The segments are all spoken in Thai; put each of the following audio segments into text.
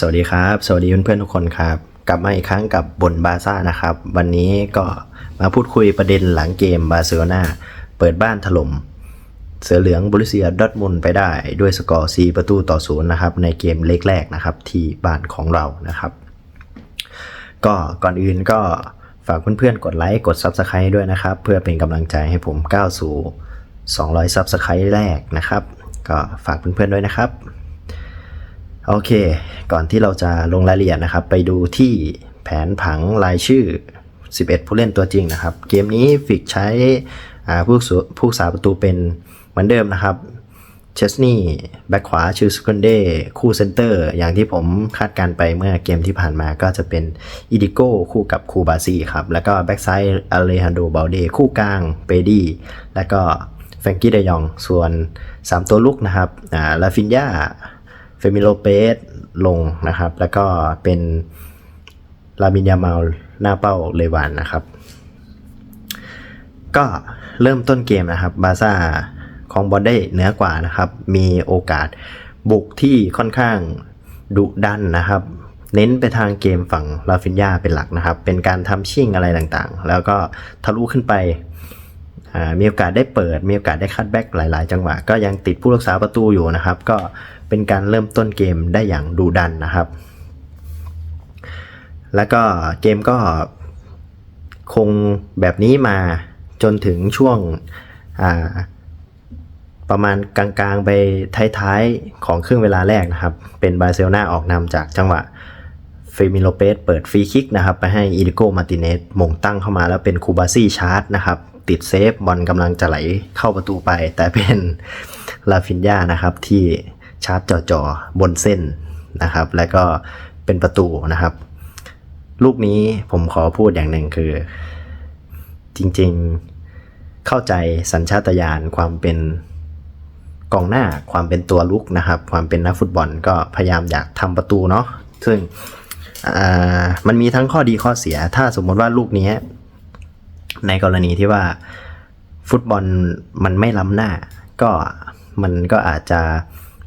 สวัสดีครับ สวัสดีเพื่อนๆทุกคนครับ กลับมาอีกครั้งกับบนบาซ่านะครับ วันนี้ก็มาพูดคุยประเด็นหลังเกมบาร์เซโลนาเปิดบ้านถล่มเสือเหลืองบรุเซียดอร์ทมุนไปได้ด้วยสกอร์ 4 ประตูต่อศูนย์นะครับ ในเกมเล็กแรกนะครับ ที่บ้านของเรานะครับ ก็ก่อนอื่นก็ฝากเพื่อนๆกดไลค์กด Subscribe ด้วยนะครับ เพื่อเป็นกำลังใจให้ผมก้าวสู่ 200 Subscribe แรกนะครับ ก็ฝากเพื่อนๆด้วยนะครับ โอเค ก่อนที่เราจะลงรายละเอียดนะครับ ไปดูที่แผนผังรายชื่อ 11 ผู้เล่นตัวจริงนะครับ เกมนี้ฟิกใช้ผู้สวผู้สาประตูเป็นเหมือนเดิมนะครับเชสนี่แบ็คขวาชื่อสกุนเดคู่เซนเตอร์ อย่างที่ผมคาดการไปเมื่อเกมที่ผ่านมาก็จะเป็นอิดิโก้คู่กับคูบาซีครับ แล้วก็แบ็กซ้ายอเลฮันโดบาลเดคู่กลางเปดีแล้วก็แฟรงกี้เดยอง ส่วน 3 ตัวลุกนะครับลาฟินยา เฟมิโลเปสลงนะครับ แล้วก็เป็นลามินยาเมาลหน้าเป้าเลวานนะครับ ก็เริ่มต้นเกมนะครับบาซ่าของบอลได้เหนือกว่านะครับ มีโอกาสบุกที่ค่อนข้างดุดันนะครับ เน้นไปทางเกมฝั่งลาฟินยาเป็นหลักนะครับ เป็นการทำชิ่งอะไรต่างๆ แล้วก็ทะลุขึ้นไปมีโอกาสได้เปิด มีโอกาสได้คัดแบ็กหลาย ๆ จังหวะ ก็ยังติดผู้รักษาประตูอยู่นะครับ ก็ เป็นการเริ่มต้นเกมได้อย่างดูดันนะครับ แล้วก็เกมก็คงแบบนี้มาจนถึงช่วงประมาณกลางๆไปท้ายๆ ของครึ่งเวลาแรกนะครับ เป็นบาร์เซโลนาออกนำจากจังหวะเฟมิโลเปสเปิดฟรีคิกนะครับ ไปให้อิริโกมาติเนสมงตั้งเข้ามาแล้วเป็นคูบาซี่ชาร์จนะครับติดเซฟบอลกำลังจะไหลเข้าประตูไป แต่เป็นลาฟินยานะครับที่ ชาร์จจ่อๆบนเส้นนะครับ แล้วก็เป็นประตูนะครับ ลูกนี้ผมขอพูดอย่างหนึ่งคือ จริงๆเข้าใจสัญชาตญาณความเป็นกองหน้าความเป็นตัวลุกนะครับ ความเป็นนักฟุตบอลก็พยายามอยากทำประตูเนาะซึ่งมันมีทั้งข้อดีข้อเสีย ถ้าสมมติว่าลูกนี้ ในกรณีที่ว่าฟุตบอลมันไม่ล้ำหน้า ก็มันก็อาจจะ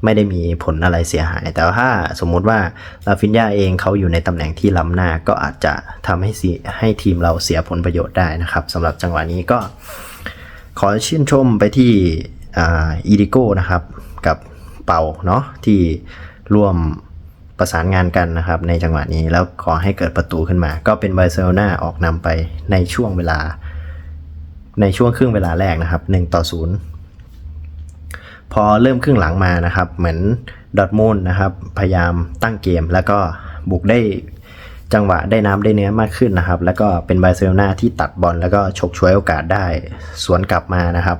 ไม่ได้มีผลอะไรเสียหาย แต่ถ้าสมมุติว่าลาฟินยาเองเขาอยู่ในตำแหน่งที่ล้ำหน้าก็อาจจะทำให้ให้ทีมเราเสียผลประโยชน์ได้นะครับสำหรับจังหวะนี้ก็ ขอชื่นชมไปที่อีดิโก้นะครับ กับเป่าเนาะที่ร่วมประสานงานกันนะครับในจังหวะนี้แล้วขอให้เกิดประตูขึ้นมา ก็เป็นบาร์เซโลนาออกนำไปในช่วงเวลา ในช่วงครึ่งเวลาแรกนะครับ1ต่อ0 พอเริ่มครึ่งหลังมานะครับ เหมือนดอทมูลนะครับพยายามตั้งเกม แล้วก็บุกได้จังหวะได้น้ำได้เนื้อมากขึ้นนะครับ แล้วก็เป็นบาร์เซโลนาที่ตัดบอลแล้วก็ฉกฉวยโอกาสได้สวนกลับมานะครับ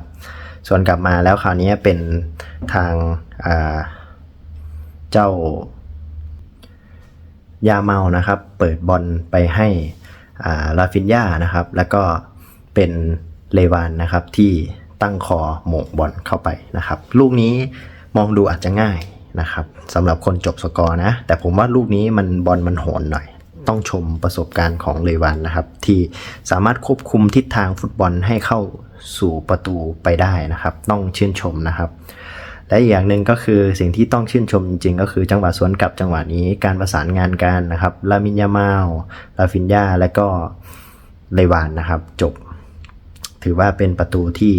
สวนกลับมาแล้วคราวนี้เป็นทางเจ้ายาเมานะครับ เปิดบอลไปให้ลาฟินยานะครับ แล้วก็เป็นเลวานนะครับที่ ตั้งคอหมงบอลเข้าไปนะครับ ลูกนี้มองดูอาจจะง่ายนะครับสำหรับคนจบสกอร์นะ แต่ผมว่าลูกนี้มันบอลมันโหนหน่อย ต้องชมประสบการณ์ของเลวานนะครับ ที่สามารถควบคุมทิศทางฟุตบอลให้เข้าสู่ประตูไปได้นะครับ ต้องชื่นชมนะครับและอีกอย่างหนึ่งก็คือสิ่งที่ต้องชื่นชมจริงๆ ก็คือจังหวะสวนกลับจังหวะนี้การประสานงานกันนะครับลามินยามาลลาฟินยาและก็เลวานนะครับ จบ ถือว่าเป็นประตูที่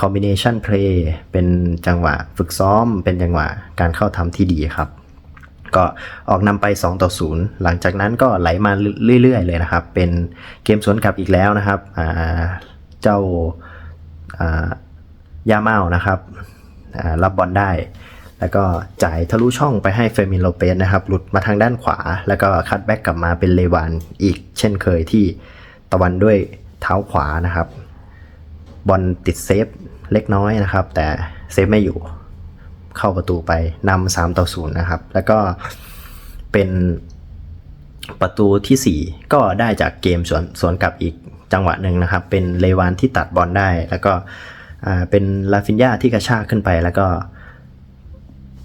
คอมบิเนชันเพลย์เป็นจังหวะฝึกซ้อม เป็นจังหวะการเข้าทำที่ดีครับ ก็ออกนำไป 2 ต่อ 0 หลังจากนั้นก็ไหลมาเรื่อยๆ เลยนะครับ เป็นเกมสวนกลับอีกแล้วนะครับ เจ้าายาเมานะครับรับบอลได้ แล้วก็จ่ายทะลุช่องไปให้เฟมินโลเปสนะครับ หลุดมาทางด้านขวา แล้วก็คัดแบ็กกลับมาเป็นเลวานอีกเช่นเคยที่ตะวันด้วย เท้าขวานะครับบอลติดเซฟเล็กน้อยนะครับ แต่เซฟไม่อยู่เข้าประตูไปนำสามต่อศูนย์นะครับ แล้วก็เป็นประตูทีสี่ 4 ก็ได้จากเกมสวนสวนกลับอีกจังหวะหนึ่งนะครับ เป็นเลวานที่ตัดบอลได้ แล้วก็เป็นลาฟินยาที่กระชากขึ้นไป แล้วก็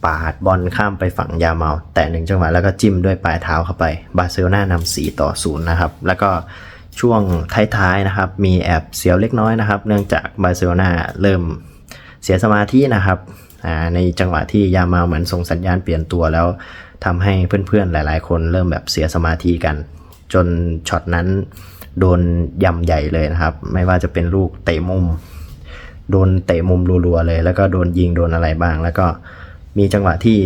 ปาดบอลข้ามไปฝั่งยาเมา แต่หนึ่งจังหวะแล้วก็จิ้มด้วยปลายเท้าเข้าไป บาร์เซโลนานำ4ต่อ0นะครับ แล้วก็ ช่วงท้ายๆนะครับ มีแอบเสียวเล็กน้อยนะครับ เนื่องจากบาร์เซโลนาเริ่มเสียสมาธินะครับในจังหวะที่ยามาเหมือนส่งสัญญาณเปลี่ยนตัวแล้วทำให้เพื่อนๆหลาย ๆ คนเริ่มแบบเสียสมาธิกัน จนช็อตนั้นโดนยำใหญ่เลยนะครับ ไม่ว่าจะเป็นลูกเตะมุม โดนเตะมุมรัวๆเลย แล้วก็โดนยิงโดนอะไรบ้าง แล้วก็มีจังหวะที่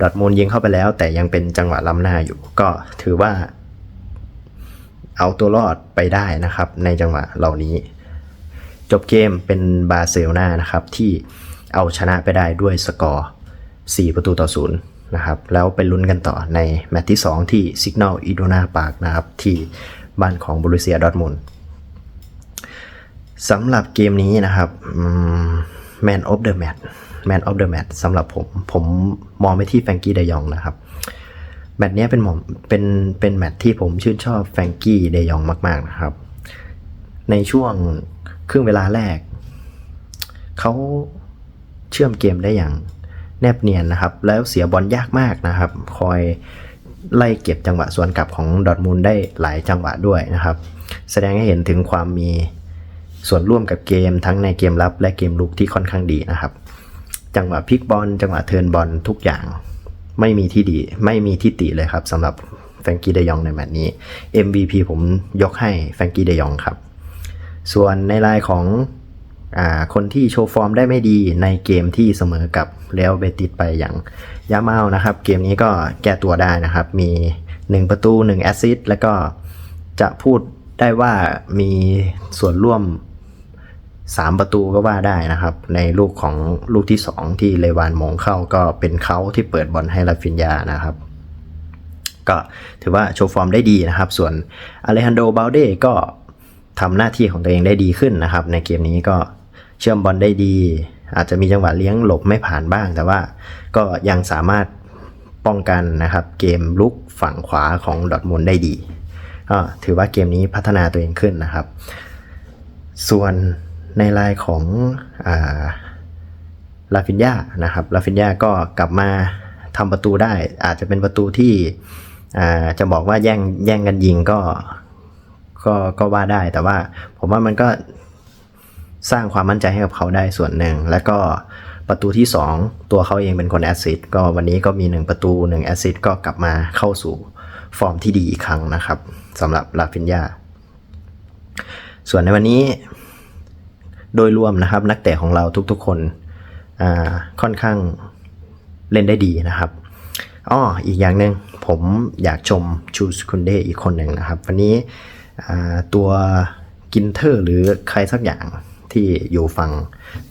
ดอทมูลยิงเข้าไปแล้ว แต่ยังเป็นจังหวะล้ำหน้าอยู่ ก็ถือว่า เอาตัวรอดไปได้นะครับ ในจังหวะเหล่านี้ จบเกมเป็นบาเซลนานะครับที่เอาชนะไปได้ด้วยสกอร์ 4 ประตูต่อศูนย์นะครับแล้วไปลุ้นกันต่อในแมตช์ที่ 2 ที่ Signal Iduna Park นะครับที่บ้านของบรูเซียดอร์ทมุนสำหรับเกมนี้นะครับ Man of the Match Man of the Match สำหรับผม ผมมองไปที่แฟงกี้เดยองนะครับ แมตช์เนี้ยเป็นหมอมเป็นเป็นแมตช์ที่ผมชื่นชอบแฟรงกี้เดยองมาก ๆนะครับ ในช่วงครึ่งเวลาแรก เขาเชื่อมเกมได้อย่างแนบเนียนนะครับ แล้วเสียบอลยากมากนะครับ คอยไล่เก็บจังหวะส่วนกลับของดอทมูลได้หลายจังหวะด้วยนะครับ แสดงให้เห็นถึงความมีส่วนร่วมกับเกมทั้งในเกมรับและเกมลุกที่ค่อนข้างดีนะครับ จังหวะพลิกบอลจังหวะเทิร์นบอลทุกอย่าง ไม่มีที่ดีไม่มีที่ติเลยครับสำหรับแฟรงกี้เดยองในแมตช์นี้ MVP ผมยกให้แฟรงกี้เดยองครับ ส่วนในรายของอคนที่โชว์ฟอร์มได้ไม่ดีในเกมที่เสมอกับเรอัลเบติสไปอย่างยาเมานะครับ เกมนี้ก็แก้ตัวได้นะครับ มี 1 ประตู 1 แอสซิสต์แล้วก็จะพูดได้ว่ามีส่วนร่วม 3 ประตูก็ว่าได้นะครับ ในลูกของลูกที่ 2 ที่เลวานมงเข้าก็เป็นเขาที่เปิดบอลให้ลาฟินยานะครับ ก็ถือว่าโชว์ฟอร์มได้ดีนะครับ ส่วนอเลฮันโดบาลเดก็ทำหน้าที่ของตัวเองได้ดีขึ้นนะครับ ในเกมนี้ก็เชื่อมบอลได้ดี อาจจะมีจังหวะเลี้ยงหลบไม่ผ่านบ้าง แต่ว่าก็ยังสามารถป้องกันนะครับเกมลุกฝั่งขวาของดอทมุนได้ดีก็ถือว่าเกมนี้พัฒนาตัวเองขึ้นนะครับ ส่วน ในรายของอลาฟินยานะครับลาฟินยาก็กลับมาทำประตูได้ อาจจะเป็นประตูที่จะบอกว่าแย่งแย่งกันยิงก็ก็ก็ว่าได้แต่ว่าผมว่ามันก็สร้างความมั่นใจให้กับเขาได้ส่วนหนึ่ง แล้วก็ประตูที่ 2 ตัวเขาเองเป็นคนแอสซิสต์ก็วันนี้ก็มี 1 ประตู1แอสซิสต์ก็กลับมาเข้าสู่ฟอร์มที่ดีอีกครั้งนะครับสำหรับลาฟินยาส่วนในวันนี้ โดยรวมนะครับ นักเตะของเราทุกๆคนค่อนข้างเล่นได้ดีนะครับอ้ออีกอย่างหนึ่งผมอยากชมชูสคุนเดอีกคนหนึ่งนะครับ วันนี้ตัวกินเทอร์หรือใครสักอย่างที่อยู่ฝั่ง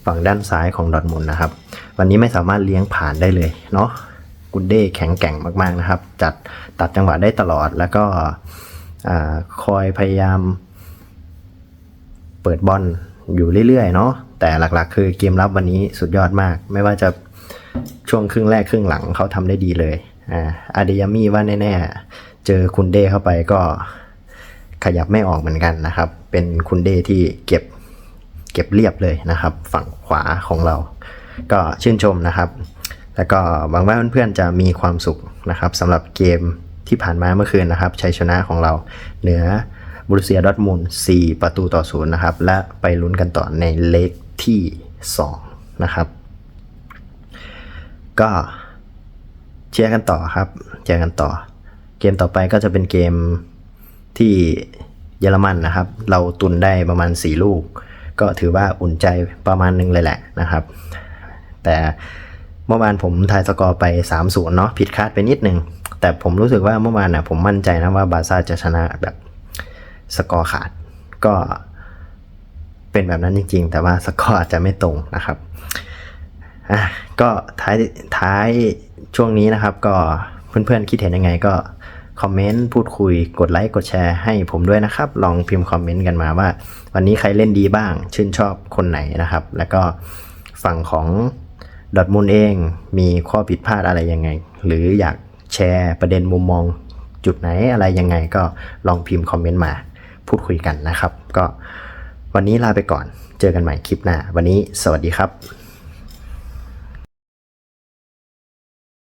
ฝั่งด้านซ้ายของดอทมุนนะครับ วันนี้ไม่สามารถเลี้ยงผ่านได้เลยเนาะกุนเดแข็งแกร่งมากๆนะครับ จัดตัดจังหวะได้ตลอดแล้วก็อคอยพยายามเปิดบอล อยู่เรื่อยๆเนาะแต่หลักๆ คือเกมรับวันนี้สุดยอดมาก ไม่ว่าจะช่วงครึ่งแรกครึ่งหลังเขาทำได้ดีเลยอ่าอาเดยามีว่าแน่ๆ เจอคุณเดเข้าไปก็ขยับไม่ออกเหมือนกันนะครับ เป็นคุณเดที่เก็บเก็บเรียบเลยนะครับ ฝั่งขวาของเรา ก็ชื่นชมนะครับ แล้วก็หวังว่าเพื่อนๆจะมีความสุขนะครับสำหรับเกมที่ผ่านมาเมื่อคืนนะครับชัยชนะของเราเหนือ บรูเซียดอทมุนด์4ประตูต่อศูนย์นะครับ และไปลุ้นกันต่อในเลกที่ 2 นะครับ ก็เชียร์กันต่อครับเชียร์กันต่อ เกมต่อไปก็จะเป็นเกมที่เยอรมันนะครับ เราตุนได้ประมาณ 4 ลูก ก็ถือว่าอุ่นใจประมาณหนึงเลยแหละนะครับ แต่เมื่อวานผมทายสกอร์ไป 3-0 เนาะผิดคาดไปนิดนึง แต่ผมรู้สึกว่าเมื่อวานนะผมมั่นใจนะว่าบาซ่าจะชนะแบบ สกอร์ขาด ก็เป็นแบบนั้นจริง ๆ แต่ว่าสกอร์อาจจะไม่ตรงนะครับอะก็ท้ายท้ายช่วงนี้นะครับ ก็เพื่อนๆคิดเห็นยังไงก็คอมเมนต์พูดคุยกดไลค์กดแชร์ให้ผมด้วยนะครับ ลองพิมพ์คอมเมนต์กันมาว่า วันนี้ใครเล่นดีบ้าง ชื่นชอบคนไหนนะครับ แล้วก็ฝั่งของดอทมูลเองมีข้อผิดพลาดอะไรยังไง หรืออยากแชร์ประเด็นมุมมองจุดไหนอะไรยังไงก็ลองพิมพ์คอมเมนต์มา พูดคุยกันนะครับ ก็วันนี้ลาไปก่อนเจอกันใหม่คลิปหน้า วันนี้สวัสดีครับ